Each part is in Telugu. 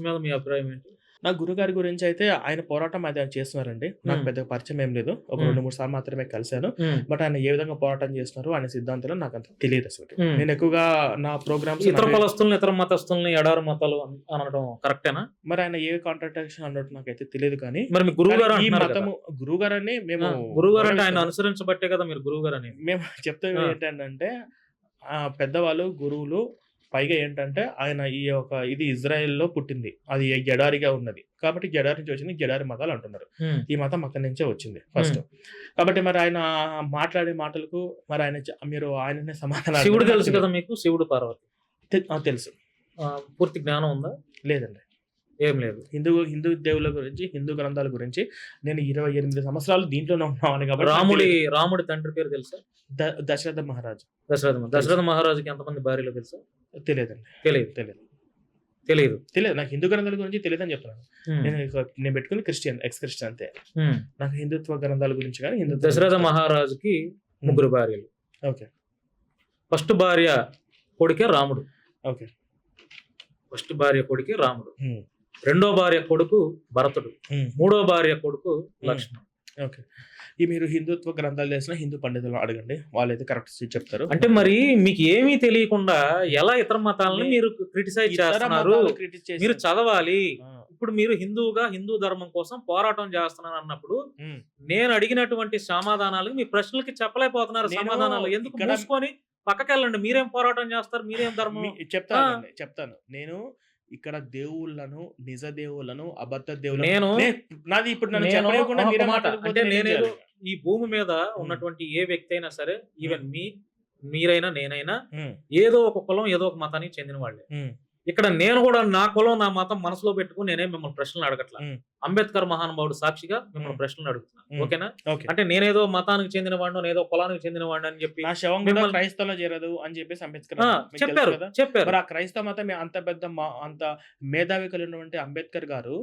మీద మీ అభిప్రాయం ఏంటి నా గురుగారి గురించి అయితే ఆయన పోరాటం అది ఆయన చేస్తున్నారండి నాకు మ్మ్. పెద్దగా పరిచయం ఏం లేదు ఒక. రెండు మూడు సార్లు మాత్రమే కలిశాను బట్ ఆయన ఏ విధంగా పోరాటం చేస్తున్నారు ఆయన సిద్ధాంతాలు నాకు అంత తెలియదు అసలు. నేను ఎక్కువగా నా ప్రోగ్రామ్స్ ఇతర కులస్తుల్ని ఇతర మతస్థుల్ని ఎడారు మతాలు అన్- అనడం కరెక్టేనా మరి ఆయన ఏ కాంట్రాక్షన్ అన్నట్టు నాకైతే తెలియదు కానీ మరి గురువు గారు ఈ. మతము గురువు గారని మేము గురువు గారు అంటే ఆయన. అనుసరించబట్టే కదా మీరు గురువు గారు అనేది మేము చెప్తే. ఏంటంటే పెద్దవాళ్ళు గురువులు పైగా ఏంటంటే ఆయన ఈ యొక్క ఇది ఇజ్రాయెల్లో పుట్టింది. అది ఎడారిగా ఉన్నది. కాబట్టి ఎడారి నుంచి వచ్చింది ఎడారి మతాలు అంటున్నారు. ఈ మతం అక్కడి నుంచే వచ్చింది ఫస్ట్. కాబట్టి మరి ఆయన మాట్లాడే మాటలకు మరి ఆయన మీరు ఆయననే సమాధానం శివుడు తెలుసు కదా మీకు? శివుడు పార్వతి. తెలుసు. పూర్తి జ్ఞానం ఉందా? లేదండి. ఏం లేదు. హిందూ హిందూ దేవుల గురించి హిందూ గ్రంథాల గురించి నేను ఇరవై ఎనిమిది సంవత్సరాలు దీంట్లోనే ఉన్నాను కాబట్టి రాముడి. రాముడి తండ్రి పేరు తెలుసా? దశరథ మహారాజు. దశరథ దశరథ మహారాజుకి ఎంతమంది భార్యలు తెలుసా? తెలియదండి. తెలియదు తెలియదు తెలియదు తెలియదు నాకు హిందూ గ్రంథాల గురించి తెలియదని చెప్తున్నాను. నేను నేను పెట్టుకుంది క్రిస్టియన్ ఎక్స్ క్రిస్టియన్ అంతే. నాకు హిందుత్వ గ్రంథాల గురించి కానీ హిందుత్వ దశరథ మహారాజుకి ముగ్గురు భార్యలు. ఓకే. ఫస్ట్ భార్య కొడుకే రాముడు. ఓకే. ఫస్ట్ భార్య కొడుకే రాముడు. రెండో భార్య కొడుకు భరతుడు. మూడో భార్య కొడుకు లక్ష్మణ్. ఓకే. ఈ మీరు హిందుత్వ గ్రంథాలు చేసిన హిందూ పండితులు అడగండి. వాళ్ళైతే కరెక్ట్ చెప్తారు. అంటే మరి మీకు ఏమీ తెలియకుండా ఎలా ఇతర మతాలను మీరు క్రిటిసైజ్ చేస్తున్నారు? మీరు చదవాలి. ఇప్పుడు మీరు హిందువుగా హిందూ ధర్మం కోసం పోరాటం చేస్తున్నారు అన్నప్పుడు. నేను అడిగినటువంటి సమాధానాలు మీ ప్రశ్నలకి చెప్పలేకపోతున్నారు నేను సమాధానాలు. ఎందుకు మూసుకొని పక్కకెళ్ళండి. మీరేం పోరాటం చేస్తారు? మీరేం ధర్మం? చెప్తానండి చెప్తాను. నేను ఇక్కడ దేవుళ్ళను నిజ దేవుళ్ళను అబద్ధ దేవుళ్ళను నేను నాది ఇప్పుడు నేను మాట, అంటే నేనేదో? ఈ భూమి మీద ఉన్నటువంటి ఏ వ్యక్తి అయినా సరే ఈవెన్ మీ మీరైనా నేనైనా ఏదో ఒక కులం ఏదో ఒక మతానికి చెందిన వాళ్ళే ఇక్కడ నేను కూడా నా కులం నా మతం మనసులో పెట్టుకుని నేనే మిమ్మల్ని ప్రశ్నలు అడగట్లా. అంబేద్కర్ మహానుభావుడు సాక్షిగా మిమ్మల్ని. ప్రశ్నలు అడుగుతున్నా ఉమ్. ఓకేనా ఓకే అంటే నేనేదో మతానికి చెందిన వాడినో ఏదో కులానికి చెందిన వాడిని అని చెప్పి క్రైస్తవంలో చేరదు అని చెప్పేసి అంబేద్కర్ చెప్పారు? చెప్పారు ఆ క్రైస్తవ మతం అంత పెద్ద అంత మేధావి కలిగినటువంటి అంబేద్కర్ గారు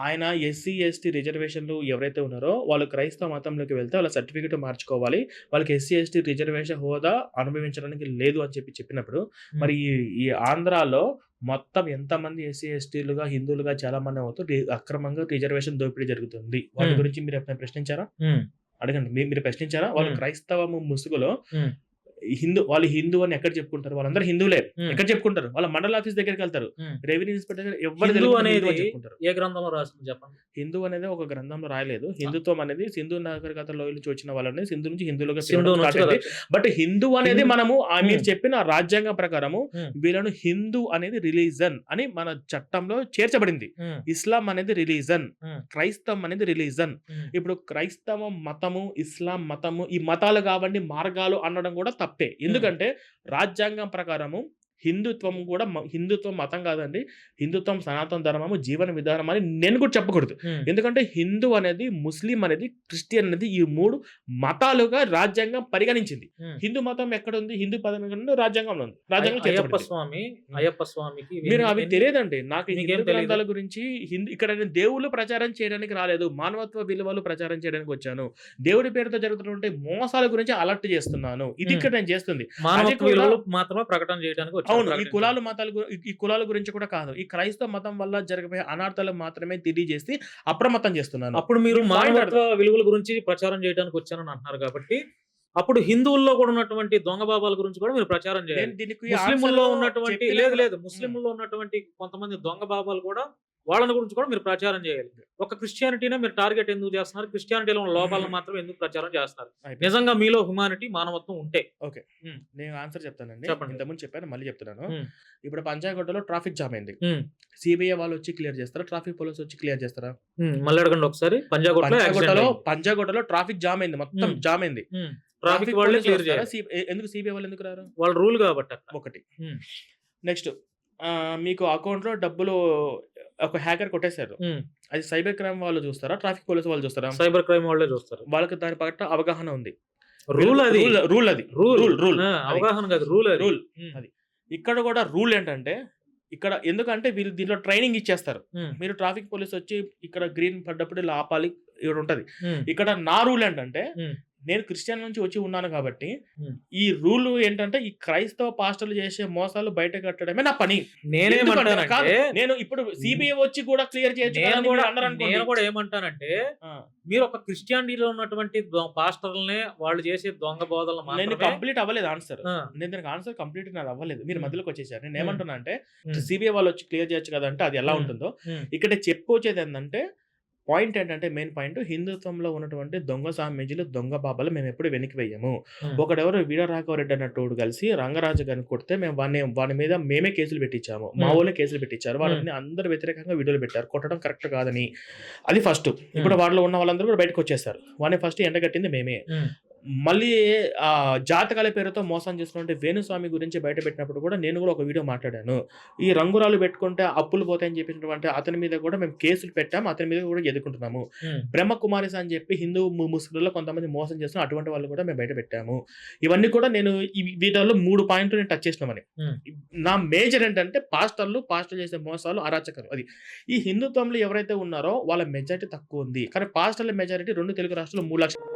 ఆయన ఎస్సీ ఎస్టీ రిజర్వేషన్లు ఎవరైతే ఉన్నారో వాళ్ళు క్రైస్తవ మతంలోకి వెళ్తే వాళ్ళ సర్టిఫికేట్ మార్చుకోవాలి వాళ్ళకి ఎస్సీ ఎస్టీ రిజర్వేషన్ హోదా అనుభవించడానికి లేదు అని చెప్పి చెప్పినప్పుడు మరి ఈ ఆంధ్రాలో మొత్తం ఎంతమంది ఎస్సీ ఎస్టీలుగా హిందువులుగా చాలా మంది అవుతూ అక్రమంగా రిజర్వేషన్ దోపిడీ జరుగుతుంది వాటి. గురించి మీరు ఎప్పుడైనా ప్రశ్నించారా అడగండి మీరు ప్రశ్నించారా వాళ్ళు. క్రైస్తవము ముసుగులో. హిందూ వాళ్ళు హిందూ అని ఎక్కడ చెప్పుకుంటారు? వాళ్ళందరూ హిందువులే. ఎక్కడ చెప్పుకుంటారు? వాళ్ళ మండల ఆఫీస్ దగ్గరికి వెళ్తారు. రెవెన్యూ ఇన్స్పెక్టర్ దగ్గర ఎవరు అనేది ఏ గ్రంథంలో రాసింది చెప్పండి? హిందూ అనేది ఒక గ్రంథంలో రాయలేదు. హిందుత్వం అనేది సింధు నాగరికత లోయ నుంచి వచ్చిన వాళ్ళని సింధు నుంచి హిందువులుగా. బట్ హిందూ అనేది మనము మీరు. చెప్పిన రాజ్యాంగం ప్రకారము. వీళ్ళను హిందూ అనేది రిలీజన్ అని మన చట్టంలో చేర్చబడింది. ఇస్లాం అనేది రిలీజన్. క్రైస్తవం అనేది రిలీజన్. ఇప్పుడు క్రైస్తవ మతము ఇస్లాం మతము ఈ మతాలు కావండి మార్గాలు అనడం కూడా తప్పే. ఎందుకంటే రాజ్యాంగం ప్రకారము హిందుత్వం కూడా హిందుత్వం మతం కాదండి. హిందుత్వం సనాతన ధర్మము జీవన విధానం అని నేను కూడా చెప్పకూడదు. ఎందుకంటే హిందూ అనేది ముస్లిం అనేది క్రిస్టియన్ అనేది ఈ మూడు మతాలుగా రాజ్యాంగం పరిగణించింది. హిందూ మతం ఎక్కడ ఉంది హిందూ పదం రాజ్యాంగంలో ఉంది. రాజ్యాంగం అయ్యప్ప. స్వామి అయ్యప్ప స్వామికి మీరు అవి తెలియదండి. నాకు హిందూ? గ్రంథాల గురించి హిందూ ఇక్కడ నేను దేవుళ్ళు ప్రచారం చేయడానికి రాలేదు. మానవత్వ విలువలు ప్రచారం చేయడానికి వచ్చాను. దేవుడి పేరుతో జరుగుతున్నటువంటి మోసాల గురించి అలర్ట్ చేస్తున్నాను. ఇది ఇక్కడ నేను చేస్తుంది. మాత్రమే ప్రకటన చేయడానికి అవును ఈ. కులాలు మతాల ఈ- కులాల గురించి కూడా కాదు. ఈ క్రైస్తవ మతం వల్ల జరగబోయే అనార్థాలు మాత్రమే తెలియజేసి అప్రమత్తం చేస్తున్నాను. అప్పుడు మీరు మానవత్వ విలువల గురించి ప్రచారం చేయడానికి వచ్చానని అంటున్నారు కాబట్టి అప్పుడు హిందువుల్లో కూడా ఉన్నటువంటి దొంగ బాబాల గురించి కూడా మీరు ప్రచారం చేయాలి. ముస్లింల్లో answer ఉన్నటువంటి లేదు లేదు ముస్లింల్లో ఉన్నటువంటి కొంతమంది దొంగ బాబాలు కూడా వాళ్ళని గురించి కూడా మీరు ప్రచారం చేయాలి. ఒక క్రిస్టియానిటీనే మీరు టార్గెట్ ఎందుకు చేస్తున్నారు? క్రిస్టియానిటీలో ఉన్న లోపాలను మాత్రం ఎందుకు ప్రచారం చేస్తున్నారు. నిజంగా మీలో హ్యుమానిటీ మానవత్వం ఉంటే. నేను ఆన్సర్ చెప్తానండి. చెప్పండి. ఇంతకుముందు చెప్పాను మళ్ళీ చెప్తున్నాను. ఇప్పుడు పంచాయగొట్టలో ట్రాఫిక్ జామ్ అయింది. సిబిఐ వాళ్ళు వచ్చి క్లియర్ చేస్తారా? ట్రాఫిక్ పోలీస్ వచ్చి క్లియర్ చేస్తారా? మళ్ళీ అడగండి ఒకసారి. పంజాగుట్లో పంచాగొట్టలో పంచాగొట్టలో ట్రాఫిక్ జామ్ అయింది. మొత్తం. జామ్ అయింది. ట్రాఫిక్ వాళ్ళే క్లియర్? చేయాలి. ఎందుకు సిబిఐ వాళ్ళు ఎందుకు రారు? వాళ్ళ రూల్ కాబట్టి ఒకటి. నెక్స్ట్ మీకు అకౌంట్లో డబ్బులు ఒక హ్యాకర్ కొట్టేశారు. అది సైబర్ క్రైమ్ వాళ్ళు చూస్తారా? ట్రాఫిక్ పోలీస్ వాళ్ళు చూస్తారా? సైబర్ క్రైమ్ వాళ్ళే చూస్తారు. వాళ్ళకి దాని పట్ల అవగాహన ఉంది. రూల్ అది. రూల్ అది. రూల్. Rule rule. అవగాహన కాదు రూల్ అది. రూల్. అది. ఇక్కడ కూడా రూల్ ఏంటంటే ఇక్కడ ఎందుకంటే వీళ్ళు దీంట్లో ట్రైనింగ్ ఇచ్చేస్తారు. మీరు ట్రాఫిక్ పోలీస్ వచ్చి ఇక్కడ గ్రీన్ పడ్డప్పుడు ఇలా ఆపాలి ఇక్కడ ఉంటది. ఇక్కడ నా రూల్ ఏంటంటే. నేను క్రిస్టియన్ నుంచి వచ్చి ఉన్నాను కాబట్టి. ఈ రూల్ ఏంటంటే ఈ క్రైస్తవ పాస్టర్లు చేసే మోసాలు బయట కట్టడమే నా పని. నేను ఇప్పుడు సిబిఐ వచ్చి కూడా క్లియర్ చేయొచ్చు నేను కూడా ఏమంటానంటే మీరు ఒక క్రిస్టియానిటీలో ఉన్నటువంటి పాస్టర్లనే వాళ్ళు చేసే దొంగ బోధలు నేను కంప్లీట్ అవ్వలేదు ఆన్సర్. నేను దానికి ఆన్సర్ కంప్లీట్ నాది అవ్వలేదు. మీరు. మధ్యలోకి వచ్చేసారు. నేను. ఏమంటున్నా అంటే సిబిఐ వాళ్ళు వచ్చి క్లియర్ చేయొచ్చు కదా అంటే అది ఎలా. ఉంటుందో ఇక్కడ చెప్పుకొచ్చేది ఏంటంటే పాయింట్ ఏంటంటే మెయిన్ పాయింట్ హిందుత్వంలో ఉన్నటువంటి దొంగ సామ్యజీలు దొంగ బాబాలు మేము ఎప్పుడు వెనక్కి వెయ్యము. ఒకడెవరు? వీరరాఘవరెడ్డి అన్నట్టు కలిసి రంగరాజు గారిని కొడితే మేము వాడిని వాని మీద మేమే కేసులు పెట్టించాము. మా. వాళ్ళే కేసులు పెట్టించారు. వాళ్ళని అందరు వ్యతిరేకంగా వీడియోలు పెట్టారు. కొట్టడం కరెక్ట్ కాదని. అది ఫస్ట్. ఇప్పుడు వాళ్ళు ఉన్న వాళ్ళందరూ కూడా బయటకు వచ్చేస్తారు. వాడిని ఫస్ట్ ఎండగట్టింది మేమే. మళ్ళీ ఆ జాతకాల పేరుతో మోసం చేస్తున్నట్టు వేణుస్వామి గురించి బయట పెట్టినప్పుడు కూడా నేను కూడా ఒక వీడియో మాట్లాడాను. ఈ రంగురాలు పెట్టుకుంటే అప్పులు పోతాయని చెప్పినటువంటి అతని మీద కూడా మేము కేసులు పెట్టాము అతని మీద కూడా ఎదుర్కొంటున్నాము. బ్రహ్మ కుమారిస్ అని చెప్పి హిందూ ము- ముస్లింలలో కొంతమంది మోసం చేస్తున్న అటువంటి వాళ్ళు కూడా మేము బయట పెట్టాము. ఇవన్నీ కూడా నేను ఈ వీటిలో మూడు పాయింట్లు నేను టచ్ చేసినామని. నా మేజర్ ఏంటంటే పాస్టర్లు పాస్టర్ చేసే మోసాలు అరాచకాలు. అది ఈ హిందుత్వంలో ఎవరైతే ఉన్నారో వాళ్ళ మెజారిటీ తక్కువ ఉంది. కానీ పాస్టర్ల మెజారిటీ రెండు తెలుగు రాష్ట్రాలు మూడు లక్షలు